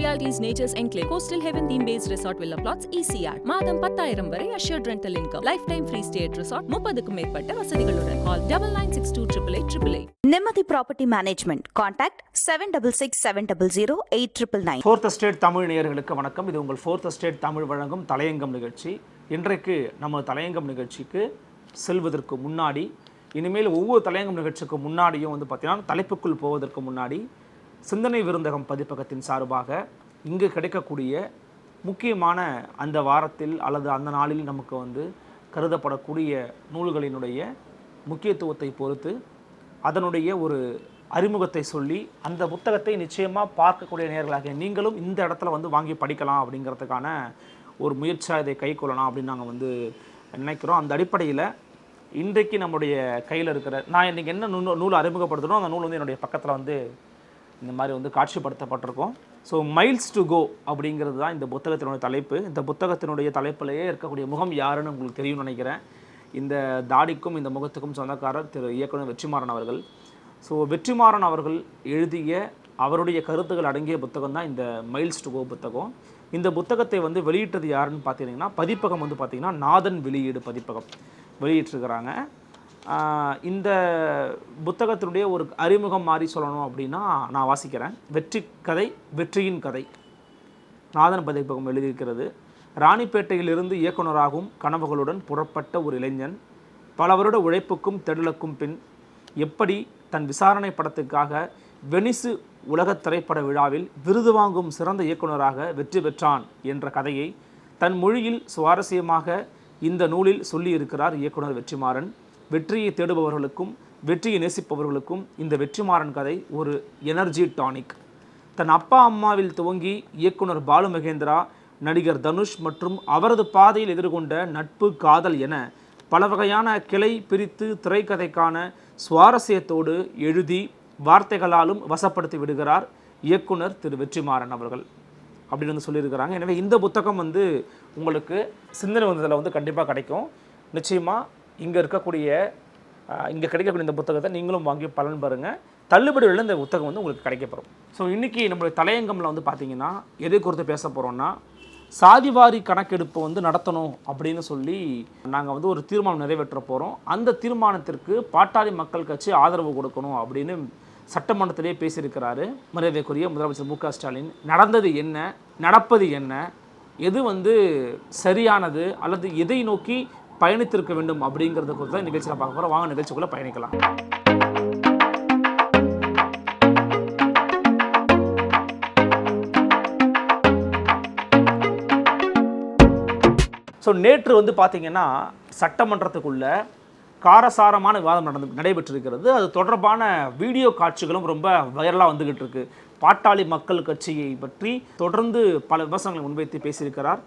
Realty's Nature's Enclave, Coastal Heaven theme based resort villa plots, ECR. மாதம் பத்தாயிரம் வரை assured rental income. Lifetime free stay at resort, முப்பதுக்கும் மேற்பட்ட வசதிகளுடன். Call double nine six two triple eight triple eight. Nimmathi property management contact seven double six seven double zero eight triple nine fourth state Tamil நேயர்களுக்கு வணக்கம் இது உங்கள் fourth state Tamil வழங்கும் தலையங்கம் நிகழ்ச்சி இன்றைக்கு நம்ம தலையங்கம் நிகழ்ச்சிக்கு செல்வதற்கு முன்னாடி இனிமேல் ஒவ்வொரு தலையங்கம் நிகழ்ச்சிக்கு முன்னாடியும் வந்து பார்த்தீங்கன்னா தலைப்புக்குள் போவதற்கு முன்னாடி சிந்தனை விருந்தகம் பதிப்பகத்தின் சார்பாக இங்கு கிடைக்கக்கூடிய முக்கியமான அந்த வாரத்தில் அல்லது அந்த நாளில் நமக்கு வந்து கருதப்படக்கூடிய நூல்களினுடைய முக்கியத்துவத்தை பொறுத்து அதனுடைய ஒரு அறிமுகத்தை சொல்லி அந்த புத்தகத்தை நிச்சயமாக பார்க்கக்கூடிய நேர்களாக நீங்களும் இந்த இடத்துல வந்து வாங்கி படிக்கலாம் அப்படிங்கிறதுக்கான ஒரு முயற்சியாக இதை கை கொள்ளலாம் அப்படின்னு நாங்கள் வந்து நினைக்கிறோம். அந்த அடிப்படையில் இன்றைக்கு நம்முடைய கையில் இருக்கிற நான் இன்றைக்கி என்ன நூல் நூல் அறிமுகப்படுத்தணும் அந்த நூல் வந்து என்னுடைய பக்கத்தில் வந்து இந்த மாதிரி வந்து காட்சிப்படுத்தப்பட்டிருக்கோம். ஸோ மைல்ஸ் டு கோ அப்படிங்கிறது தான் இந்த புத்தகத்தினுடைய தலைப்பு. இந்த புத்தகத்தினுடைய தலைப்பிலேயே இருக்கக்கூடிய முகம் யாருன்னு உங்களுக்கு தெரியும்னு நினைக்கிறேன். இந்த தாடிக்கும் இந்த முகத்துக்கும் சொந்தக்காரர் திரு இயக்குனர் வெற்றிமாறன் அவர்கள். ஸோ வெற்றிமாறன் அவர்கள் எழுதிய அவருடைய கருத்துக்கள் அடங்கிய புத்தகம் தான் இந்த மைல்ஸ் டு கோ புத்தகம். இந்த புத்தகத்தை வந்து வெளியிட்டது யாருன்னு பார்த்தீங்கன்னா பதிப்பகம் வந்து பார்த்திங்கன்னா நாதன் வெளியீடு பதிப்பகம் வெளியிட்டிருக்கிறாங்க. இந்த புத்தகத்தினுடைய ஒரு அறிமுகம் மாறி சொல்லணும் அப்படின்னா நான் வாசிக்கிறேன். வெற்றி கதை வெற்றியின் கதை. நாதன் பதிப்பகம் எழுதியிருக்கிறது. ராணிப்பேட்டையிலிருந்து இயக்குனராகும் கனவுகளுடன் புறப்பட்ட ஒரு இளைஞன். பல வருட உழைப்புக்கும் தெடலுக்கும் பின் எப்படி தன் விசாரணை படத்துக்காக வெனிசு உலக திரைப்பட விழாவில் விருது வாங்கும் சிறந்த இயக்குனராக வெற்றி பெற்றான் என்ற கதையை தன் மொழியில் சுவாரஸ்யமாக இந்த நூலில் சொல்லியிருக்கிறார் இயக்குனர் வெற்றிமாறன். வெற்றியை தேடுபவர்களுக்கும் வெற்றியை நேசிப்பவர்களுக்கும் இந்த வெற்றிமாறன் கதை ஒரு எனர்ஜி டானிக் தன் அப்பா அம்மாவில் துவங்கி இயக்குனர் பாலு மகேந்திரா நடிகர் தனுஷ் மற்றும் அவரது பாதையில் எதிர்கொண்ட நட்பு காதல் என பல வகையான கிளை பிரித்து திரைக்கதைக்கான சுவாரஸ்யத்தோடு எழுதி வார்த்தைகளாலும் வசப்படுத்தி விடுகிறார் இயக்குனர் திரு வெற்றிமாறன் அவர்கள். அப்படின்னு வந்து சொல்லியிருக்கிறாங்க. எனவே இந்த புத்தகம் வந்து உங்களுக்கு சிந்தனை வந்ததில் வந்து கண்டிப்பாக கிடைக்கும். நிச்சயமாக இங்கே இருக்கக்கூடிய இங்கே கிடைக்கக்கூடிய இந்த புத்தகத்தை நீங்களும் வாங்கி பலன் பாருங்கள் தள்ளுபடி உள்ள இந்த புத்தகம் வந்து உங்களுக்கு கிடைக்கப்படும் ஸோ இன்றைக்கி நம்மளுடைய தலையங்கமில் வந்து பார்த்தீங்கன்னா எதை குறித்து பேச போகிறோன்னா சாதிவாரி கணக்கெடுப்பு வந்து நடத்தணும் அப்படின்னு சொல்லி நாங்கள் வந்து ஒரு தீர்மானம் நிறைவேற்ற போகிறோம் அந்த தீர்மானத்திற்கு பாட்டாளி மக்கள் கட்சி ஆதரவு கொடுக்கணும் அப்படின்னு சட்டமன்றத்திலே பேசியிருக்கிறாரு. மரியாதைக்குரிய முதலமைச்சர் மு க ஸ்டாலின். நடந்தது என்ன? நடப்பது என்ன? எது வந்து சரியானது? அல்லது எதை நோக்கி பயணித்திருக்க வேண்டும் அப்படிங்கிறத குறித்து தான் நிகழ்ச்சியில் பார்க்க போகிறோம் வாங்க நிகழ்ச்சிக்குள்ளே பயணிக்கலாம். ஸோ நேற்று வந்து பார்த்தீங்கன்னா சட்டமன்றத்துக்குள்ள காரசாரமான விவாதம் நடந்து நடைபெற்றிருக்கிறது. அது தொடர்பான வீடியோ காட்சிகளும் ரொம்ப வைரலாக வந்துகிட்டு இருக்கு. பாட்டாளி மக்கள் கட்சியை பற்றி தொடர்ந்து பல விமர்சனங்களை முன்வைத்து பேசியிருக்கிறார்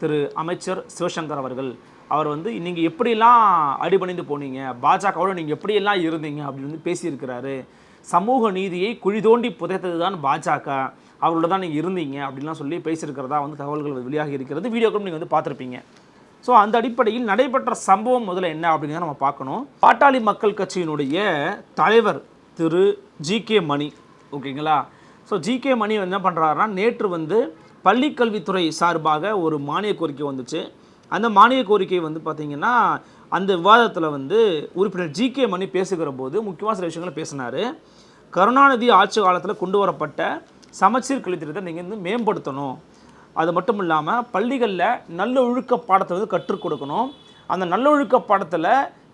திரு அமைச்சர் சிவசங்கர் அவர்கள். அவர் வந்து நீங்கள் எப்படியெல்லாம் அடிபணிந்து போனீங்க? பாஜகவோட நீங்கள் எப்படியெல்லாம் இருந்தீங்க? அப்படின்னு வந்து பேசியிருக்கிறாரு. சமூக நீதியை குழி தோண்டி புதைத்தது தான் பாஜக. அவரோட தான் நீங்கள் இருந்தீங்க. அப்படின்லாம் சொல்லி பேசியிருக்கிறதா வந்து தகவல்கள் வெளியாகி இருக்கிறது. வீடியோக்களும் நீங்கள் வந்து பார்த்துருப்பீங்க. ஸோ அந்த அடிப்படையில் நடைபெற்ற சம்பவம் முதல்ல என்ன அப்படிங்கிறத நம்ம பார்க்கணும். பாட்டாளி மக்கள் கட்சியினுடைய தலைவர் திரு. ஜி. கே. மணி. ஓகேங்களா? So G. கே. மணி என்ன பண்ணுறாருன்னா நேற்று வந்து பள்ளிக்கல்வித்துறை சார்பாக ஒரு மானிய கோரிக்கை வந்துச்சு. அந்த மானிய கோரிக்கை வந்து பார்த்திங்கன்னா அந்த விவாதத்தில் வந்து உறுப்பினர் ஜி கே மணி பேசுகிற போது முக்கியமான சில விஷயங்களை பேசினார். கருணாநிதி ஆட்சி காலத்தில் கொண்டு வரப்பட்ட சமச்சீர் கல்வித்திட்டத்தை நீங்கள் வந்து மேம்படுத்தணும். அது மட்டும் இல்லாமல் பள்ளிகளில் நல்ல ஒழுக்க பாடத்தை வந்து கற்றுக் கொடுக்கணும். அந்த நல்ல ஒழுக்க பாடத்தில்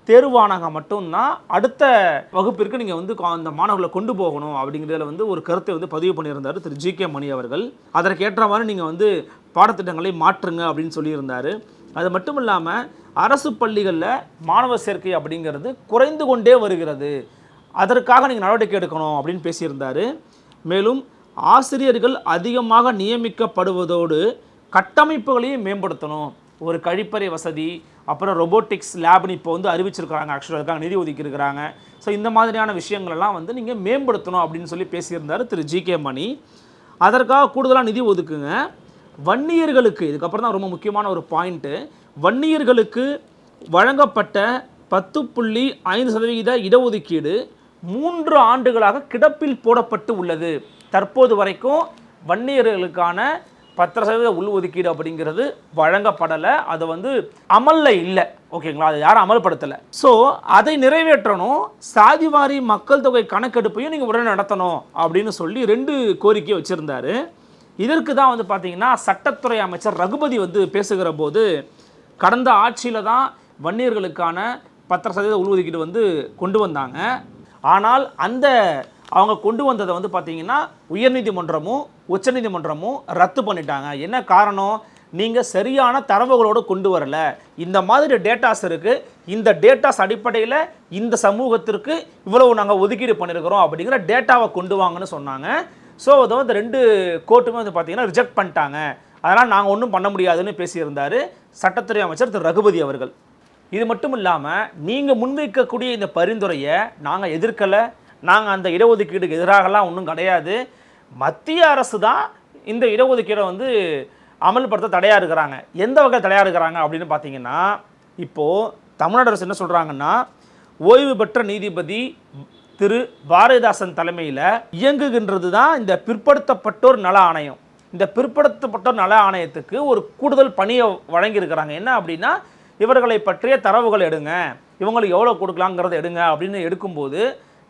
தேர்வானாக மட்டும்தான் அடுத்த வகுப்பிற்கு நீங்கள் வந்து கா- அந்த மாணவர்களை கொண்டு போகணும் அப்படிங்கிறதுல வந்து ஒரு கருத்தை வந்து பதிவு பண்ணியிருந்தார் திரு ஜி கே மணி அவர்கள். அதற்கு மாதிரி நீங்கள் வந்து பாடத்திட்டங்களை மாற்றுங்க அப்படின்னு சொல்லியிருந்தார். அது மட்டும் இல்லாமல் அரசு பள்ளிகளில் மாணவர் சேர்க்கை அப்படிங்கிறது குறைந்து கொண்டே வருகிறது. அதற்காக நீங்கள் நடவடிக்கை எடுக்கணும் அப்படின்னு பேசியிருந்தார். மேலும் ஆசிரியர்கள் அதிகமாக நியமிக்கப்படுவதோடு கட்டமைப்புகளையும் மேம்படுத்தணும். ஒரு கழிப்பறை வசதி அப்புறம் ரொபோட்டிக்ஸ் லேப்னு இப்போ வந்து அறிவிச்சிருக்கிறாங்க. ஆக்சுவலாக அதுக்காக நிதி ஒதுக்கியிருக்கிறாங்க. ஸோ இந்த மாதிரியான விஷயங்களெல்லாம் வந்து நீங்கள் மேம்படுத்தணும் அப்படின்னு சொல்லி பேசியிருந்தார் திரு ஜி கே மணி. அதற்காக கூடுதலாக நிதி ஒதுக்குங்க. வன்னியர்களுக்கு இதுக்கப்புறம் தான் ரொம்ப முக்கியமான ஒரு பாயிண்ட்டு வன்னியர்களுக்கு வழங்கப்பட்ட பத்து புள்ளி ஐந்து சதவிகித இடஒதுக்கீடு மூன்று ஆண்டுகளாக கிடப்பில் போடப்பட்டு உள்ளது. தற்போது வரைக்கும் வன்னியர்களுக்கான பத்து சதவீத உள்ஒதுக்கீடு அப்படிங்கிறது வழங்கப்படலை. அது வந்து அமலில் இல்லை. ஓகேங்களா? அதை யாரும் அமல்படுத்தலை. ஸோ அதை நிறைவேற்றணும். சாதிவாரி மக்கள் தொகை கணக்கெடுப்பையும் நீங்கள் உடனே நடத்தணும் அப்படின்னு சொல்லி ரெண்டு கோரிக்கையை வச்சுருந்தாரு. இதற்கு தான் வந்து பார்த்திங்கன்னா சட்டத்துறை அமைச்சர் ரகுபதி வந்து பேசுகிற போது கடந்த ஆட்சியில் தான் வன்னியர்களுக்கான பத்தரை சதவீத உள்ஒதுக்கீடு வந்து கொண்டு வந்தாங்க. ஆனால் அந்த அவங்க கொண்டு வந்ததை வந்து பார்த்திங்கன்னா உயர்நீதிமன்றமும் உச்சநீதிமன்றமும் ரத்து பண்ணிட்டாங்க. என்ன காரணம்? நீங்கள் சரியான தரவுகளோடு கொண்டு வரல. இந்த மாதிரி டேட்டாஸ் இருக்குது இந்த டேட்டாஸ் அடிப்படையில் இந்த சமூகத்திற்கு இவ்வளவு நாங்கள் ஒதுக்கீடு பண்ணியிருக்கிறோம் அப்படிங்கிற டேட்டாவை கொண்டு வாங்கன்னு சொன்னாங்க. ஸோ அதை வந்து ரெண்டு கோர்ட்டுமே வந்து பார்த்தீங்கன்னா ரிஜெக்ட் பண்ணிட்டாங்க. அதனால் நாங்கள் ஒன்றும் பண்ண முடியாதுன்னு பேசியிருந்தார் சட்டத்துறை அமைச்சர் திரு. ரகுபதி அவர்கள். இது மட்டும் இல்லாமல் நீங்கள் முன்வைக்கக்கூடிய இந்த பரிந்துரையை நாங்கள் எதிர்க்கலை. நாங்கள் அந்த இடஒதுக்கீடுக்கு எதிராகலாம் ஒன்றும் கிடையாது. மத்திய அரசு தான் இந்த இடஒதுக்கீடை வந்து அமல்படுத்த தடையாக இருக்கிறாங்க. எந்த வகையில் தடையாக இருக்கிறாங்க அப்படின்னு பார்த்தீங்கன்னா இப்போது தமிழ்நாடு அரசு என்ன சொல்கிறாங்கன்னா ஓய்வு பெற்ற நீதிபதி திரு பாரதிதாசன் தலைமையில் இயங்குகின்றது தான் இந்த பிற்படுத்தப்பட்டோர் நல ஆணையம். இந்த பிற்படுத்தப்பட்டோர் நல ஆணையத்துக்கு ஒரு கூடுதல் பணியை வழங்கியிருக்கிறாங்க. என்ன அப்படின்னா இவர்களை பற்றிய தரவுகள் எடுங்க. இவங்களுக்கு எவ்வளோ கொடுக்கலாங்கிறத எடுங்க அப்படின்னு எடுக்கும்போது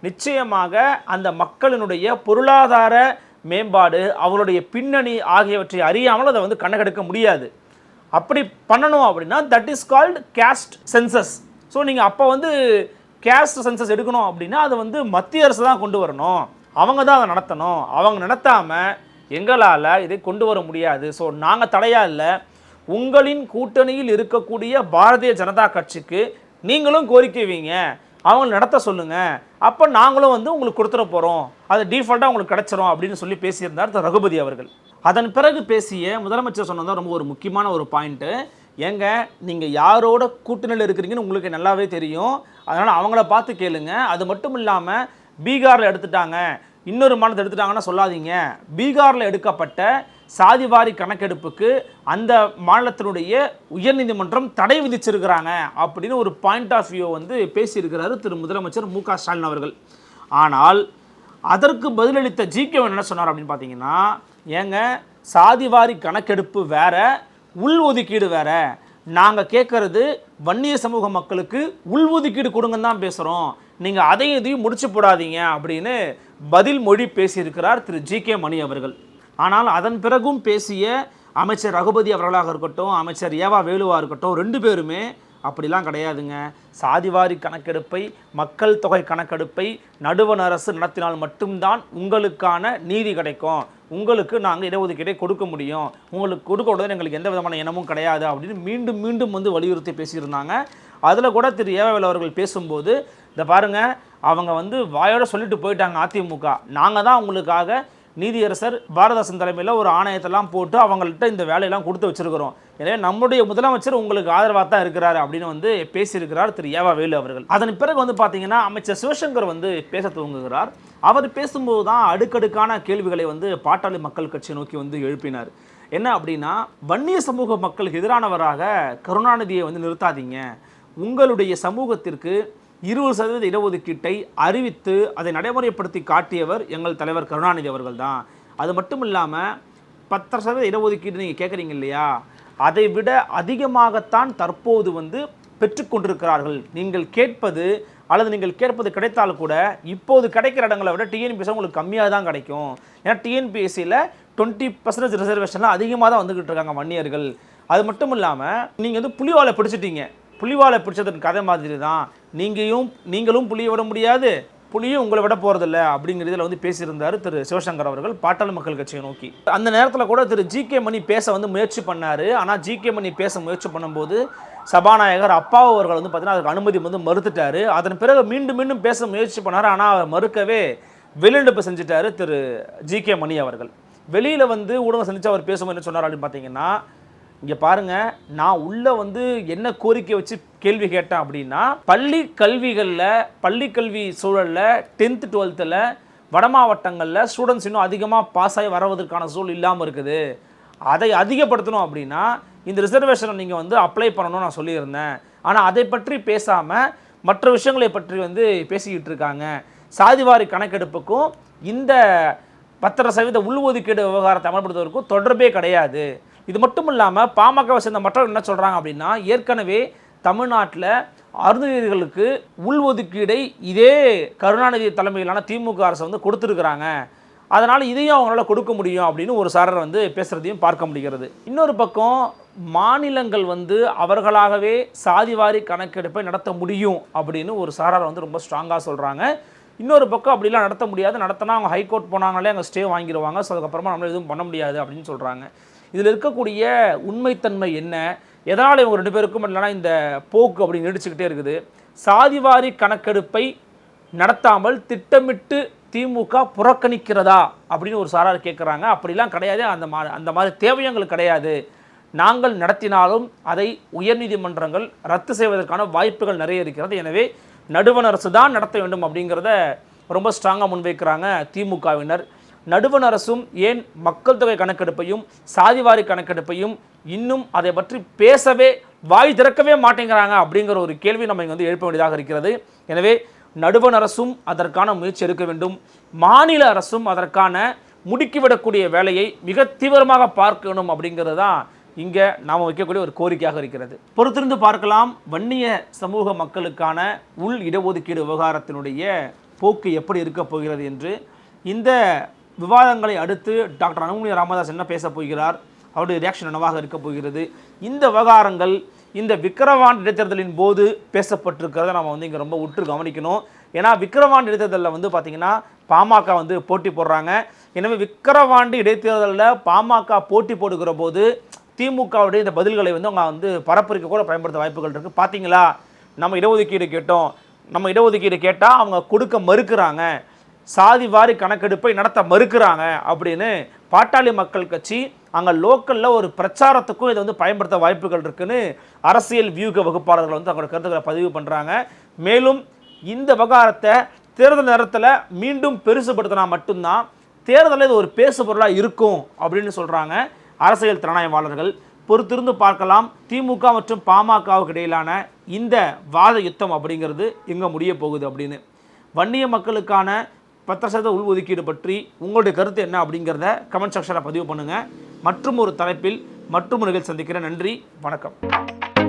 நிச்சயமாக அந்த மக்களினுடைய பொருளாதார மேம்பாடு அவருடைய பின்னணி ஆகியவற்றை அறியாமல் அதை வந்து கணக்கெடுக்க முடியாது. அப்படி பண்ணணும் அப்படின்னா that is called caste census so நீங்கள் அப்போ வந்து கேஸ்ட் சென்சஸ் எடுக்கணும் அப்படின்னா அது வந்து மத்திய அரசு தான் கொண்டு வரணும். அவங்க தான் அதை நடத்தணும். அவங்க நடத்தாமல் எங்களால் இதை கொண்டு வர முடியாது. ஸோ நாங்கள் தடையாக இல்லை. உங்களின் கூட்டணியில் இருக்கக்கூடிய பாரதிய ஜனதா கட்சிக்கு நீங்களும் கோரிக்கை வைங்க. அவங்க நடத்த சொல்லுங்கள் அப்போ நாங்களும் வந்து உங்களுக்கு கொடுத்துட போகிறோம் அது டீஃபால்ட்டாக உங்களுக்கு கிடச்சிரும் அப்படின்னு சொல்லி பேசியிருந்தார் ரகுபதி அவர்கள். அதன் பிறகு பேசிய முதலமைச்சர் சொன்னது ரொம்ப ஒரு முக்கியமான ஒரு பாயிண்ட்டு ஏங்க நீங்கள் யாரோட கூட்டணியில் இருக்கிறீங்கன்னு உங்களுக்கு நல்லாவே தெரியும். அதனால் அவங்கள பார்த்து கேளுங்க. அது மட்டும் இல்லாமல் பீகாரில் எடுத்துட்டாங்க. இன்னொரு மாநிலத்தை எடுத்துட்டாங்கன்னா சொல்லாதீங்க. பீகாரில் எடுக்கப்பட்ட சாதிவாரி கணக்கெடுப்புக்கு அந்த மாநிலத்தினுடைய உயர்நீதிமன்றம் தடை விதிச்சிருக்கிறாங்க அப்படின்னு ஒரு பாயிண்ட் ஆஃப் வியூ வந்து பேசியிருக்கிறாரு திரு முதலமைச்சர் மு க ஸ்டாலின் அவர்கள். ஆனால் அதற்கு பதிலளித்த ஜிகே என்ன சொன்னார் அப்படின்னு பார்த்தீங்கன்னா ஏங்க சாதிவாரி கணக்கெடுப்பு வேற உள் ஒதுக்கீடு வேற. நாங்கள் கேட்குறது வன்னிய சமூக மக்களுக்கு உள் ஒதுக்கீடு கொடுங்கன்னு தான் பேசுகிறோம் நீங்கள் அதையும் இதையும் முடிச்சு போடாதீங்க அப்படின்னு பதில் மொழி பேசியிருக்கிறார் திரு. ஜி. கே. மணி அவர்கள். ஆனால் அதன் பிறகும் பேசிய அமைச்சர் ரகுபதி அவர்களாக இருக்கட்டும் அமைச்சர் ஏவா வேலுவா இருக்கட்டும் ரெண்டு பேருமே அப்படிலாம் கிடையாதுங்க. சாதிவாரி கணக்கெடுப்பை மக்கள் தொகை கணக்கெடுப்பை நடுவண் அரசு நடத்தினால் மட்டும்தான் உங்களுக்கான நீதி கிடைக்கும். உங்களுக்கு நாங்கள் இடஒதுக்கீடை கொடுக்க முடியும். உங்களுக்கு கொடுக்க உடனே எங்களுக்கு எந்த விதமான எண்ணமும் கிடையாது அப்படின்னு மீண்டும் மீண்டும் வந்து வலியுறுத்தி பேசியிருந்தாங்க. அதில் கூட திரு. ஏவல் அவர்கள் பேசும்போது இந்த பாருங்க அவங்க வந்து வாயோட சொல்லிட்டு போயிட்டாங்க அதிமுக. நாங்கள் தான் உங்களுக்காக நீதியரசர் பாரதாசன் தலைமையில் ஒரு ஆணையத்தெல்லாம் போட்டு அவங்கள்ட்ட இந்த வேலையெல்லாம் கொடுத்து வச்சிருக்கிறோம். எனவே நம்முடைய முதலமைச்சர் உங்களுக்கு ஆதரவாக தான் இருக்கிறார் அப்படின்னு வந்து பேசியிருக்கிறார் திரு ஏவா வேலு அவர்கள். அதன் பிறகு வந்து பார்த்தீங்கன்னா அமைச்சர் சிவசங்கர் வந்து பேச துவங்குகிறார். அவர் பேசும்போது தான் அடுக்கடுக்கான கேள்விகளை வந்து பாட்டாளி மக்கள் கட்சி நோக்கி வந்து எழுப்பினார். என்ன அப்படின்னா வன்னிய சமூக மக்களுக்கு எதிரானவராக கருணாநிதியை வந்து நிறுத்தாதீங்க. உங்களுடைய சமூகத்திற்கு இருபது சதவீத இடஒதுக்கீட்டை அறிவித்து அதை நடைமுறைப்படுத்தி காட்டியவர் எங்கள் தலைவர் கருணாநிதி அவர்கள் தான் அது மட்டும் இல்லாமல் பத்தரை சதவீத இடஒதுக்கீடு நீங்கள் கேட்குறீங்க இல்லையா? அதை விட அதிகமாகத்தான் தற்போது வந்து பெற்றுக்கொண்டிருக்கிறார்கள் நீங்கள் கேட்பது அல்லது நீங்கள் கேட்பது கிடைத்தால் கூட இப்போது கிடைக்கிற இடங்களை விட டிஎன்பிஎஸ்சி உங்களுக்கு கம்மியாக தான் கிடைக்கும். ஏன்னா டிஎன்பிஎஸ்சியில் டுவெண்ட்டி பர்சன்டேஜ் ரிசர்வேஷன்லாம் அதிகமாக தான் வந்துக்கிட்டு இருக்காங்க வன்னியர்கள். அது மட்டும் இல்லாமல் நீங்கள் வந்து புலிவாலை பிடிச்சிட்டீங்க. புலிவாலை பிடிச்சதன் கதை மாதிரி தான் நீங்களும் நீங்களும் புலியை விட முடியாது புலியும் உங்களை விட போகிறதில்ல அப்படிங்கிறதுல வந்து பேசியிருந்தார் திரு சிவசங்கர் அவர்கள் பாட்டாளி மக்கள் கட்சியை நோக்கி. அந்த நேரத்தில் கூட திரு ஜி கே மணி பேச வந்து முயற்சி பண்ணார். ஆனால் ஜி கே மணி பேச முயற்சி பண்ணும்போது சபாநாயகர் அப்பாவு அவர்கள் வந்து பார்த்தீங்கன்னா அதுக்கு அனுமதி வந்து மறுத்துட்டார். அதன் பிறகு மீண்டும் மீண்டும் பேச முயற்சி பண்ணார். ஆனால் அவர் மறுக்கவே வெளிநடப்பு செஞ்சுட்டாரு திரு ஜி கே மணி அவர்கள். வெளியில் வந்து ஊடகம் சந்தித்து அவர் பேசும்போது என்ன சொன்னார் அப்படின்னு பார்த்தீங்கன்னா இங்கே பாருங்கள் நான் உள்ளே வந்து என்ன கோரிக்கை வச்சு கேள்வி கேட்டேன் அப்படின்னா பள்ளி கல்விகளில் பள்ளி கல்வி சூழலில் டென்த்து டுவெல்த்தில் வட மாவட்டங்களில் ஸ்டூடெண்ட்ஸ் இன்னும் அதிகமாக பாஸ் ஆகி வரவதற்கான சூழல் இல்லாமல் இருக்குது. அதை அதிகப்படுத்தணும் அப்படின்னா இந்த ரிசர்வேஷனை நீங்கள் வந்து அப்ளை பண்ணணும்னு நான் சொல்லியிருந்தேன். ஆனால் அதை பற்றி பேசாமல் மற்ற விஷயங்களை பற்றி வந்து பேசிக்கிட்டு இருக்காங்க. சாதிவாரி கணக்கெடுப்புக்கும் இந்த பத்தரை சதவீத உள்ஒதுக்கீடு விவகாரத்தை அமல்படுத்துவதற்கும் தொடர்பே கிடையாது. இது மட்டும் இல்லாமல் பாமகவை சேர்ந்த மற்றவர்கள் என்ன சொல்கிறாங்க அப்படின்னா ஏற்கனவே தமிழ்நாட்டில் அருந்ததியர்களுக்கு உள்ஒதுக்கீடை இதே கருணாநிதி தலைமையிலான திமுக அரசு வந்து கொடுத்துருக்குறாங்க. அதனால் இதையும் அவங்களால கொடுக்க முடியும் அப்படின்னு ஒரு சாரர் வந்து பேசுகிறதையும் பார்க்க முடிகிறது. இன்னொரு பக்கம் மாநிலங்கள் வந்து அவர்களாகவே சாதிவாரி கணக்கெடுப்பை நடத்த முடியும் அப்படின்னு ஒரு சாரார் வந்து ரொம்ப ஸ்ட்ராங்காக சொல்கிறாங்க இன்னொரு பக்கம் அப்படிலாம் நடத்த முடியாது. நடத்தினா அவங்க ஹைகோர்ட் போனாங்களே அங்கே ஸ்டே வாங்கிடுவாங்க ஸோ அதுக்கப்புறமா நம்மளால் எதுவும் பண்ண முடியாது அப்படின்னு சொல்கிறாங்க இதில் இருக்கக்கூடிய உண்மைத்தன்மை என்ன? எதனால் இவங்க ரெண்டு பேருக்கும் இல்லைனா இந்த போக்கு அப்படி நீடிச்சுக்கிட்டே இருக்குது? சாதிவாரி கணக்கெடுப்பை நடத்தாமல் திட்டமிட்டு திமுக புறக்கணிக்கிறதா? அப்படின்னு ஒரு சாரார் கேட்குறாங்க. அப்படிலாம் கிடையாது. அந்த மா அந்த மாதிரி தேவையங்கள் கிடையாது. நாங்கள் நடத்தினாலும் அதை உயர்நீதிமன்றங்கள் ரத்து செய்வதற்கான வாய்ப்புகள் நிறைய இருக்கிறது. எனவே நடுவண அரசு தான் நடத்த வேண்டும் அப்படிங்கிறத ரொம்ப ஸ்ட்ராங்காக முன்வைக்கிறாங்க திமுகவினர். நடுவண் அரசும் ஏன் மக்கள் தொகை கணக்கெடுப்பையும் சாதிவாரி கணக்கெடுப்பையும் இன்னும் அதை பற்றி பேசவே வாய் திறக்கவே மாட்டேங்கிறாங்க அப்படிங்கிற ஒரு கேள்வி நம்ம இங்கே வந்து எழுப்ப வேண்டியதாக இருக்கிறது. எனவே நடுவண் அரசும் அதற்கான முயற்சி எடுக்க வேண்டும். மாநில அரசும் அதற்கான முடுக்கிவிடக்கூடிய வேலையை மிக தீவிரமாக பார்க்கணும் அப்படிங்கிறது தான் இங்கே நாம் வைக்கக்கூடிய ஒரு கோரிக்கையாக இருக்கிறது. பொறுத்திருந்து பார்க்கலாம் வன்னிய சமூக மக்களுக்கான உள் இடஒதுக்கீடு விவகாரத்தினுடைய போக்கு எப்படி இருக்கப் போகிறது என்று. இந்த விவாதங்களை அடுத்து டாக்டர் அனுமணி ராமதாஸ் என்ன பேச போகிறார் அவருடைய ரியாக்ஷன் என்னவாக இருக்க போகிறது இந்த விவகாரங்கள் இந்த விக்கிரவாண்ட் இடைத்தேர்தலின் போது பேசப்பட்டிருக்கிறத நம்ம வந்து இங்கே ரொம்ப உற்று கவனிக்கணும். ஏன்னா விக்கிரவாண்ட் இடைத்தேர்தலில் வந்து பார்த்திங்கன்னா பாமக வந்து போட்டி போடுறாங்க. எனவே விக்கிரவாண்டி இடைத்தேர்தலில் பாமக போட்டி போடுகிற போது திமுகவுடைய இந்த பதில்களை வந்து அவங்க வந்து பரப்புரிக்க கூட பயன்படுத்த வாய்ப்புகள் இருக்குது பார்த்தீங்களா நம்ம இடஒதுக்கீடு கேட்டோம். நம்ம இடஒதுக்கீடு கேட்டால் அவங்க கொடுக்க மறுக்கிறாங்க. சாதி வாரி கணக்கெடுப்பை நடத்த மறுக்கிறாங்க அப்படின்னு பாட்டாளி மக்கள் கட்சி அங்கே லோக்கலில் ஒரு பிரச்சாரத்துக்கும் இதை வந்து பயன்படுத்த வாய்ப்புகள் இருக்குன்னு அரசியல் வியூக வகுப்பாளர்கள் வந்து அவங்களோட கருத்துக்களை பதிவு பண்ணுறாங்க மேலும் இந்த விவகாரத்தை தேர்தல் நேரத்தில் மீண்டும் பெருசுபடுத்தினா மட்டும்தான் தேர்தலில் இது ஒரு பேசு பொருளாக இருக்கும் அப்படின்னு சொல்கிறாங்க அரசியல் திறனாய்வாளர்கள். பொறுத்திருந்து பார்க்கலாம். திமுக மற்றும் பாமகவுக்கு இடையிலான இந்த வாத யுத்தம் அப்படிங்கிறது எங்கே முடிய போகுது அப்படின்னு. வன்னிய மக்களுக்கான பத்து சதவீத உள்ஒதுக்கீடு பற்றி உங்களுடைய கருத்து என்ன அப்படிங்கிறத கமெண்ட் செக்ஷனில் பதிவு பண்ணுங்கள் மற்றும் ஒரு தலைப்பில் மற்றும் நிகழ்ச்சி சந்திக்கிறேன். நன்றி. வணக்கம்.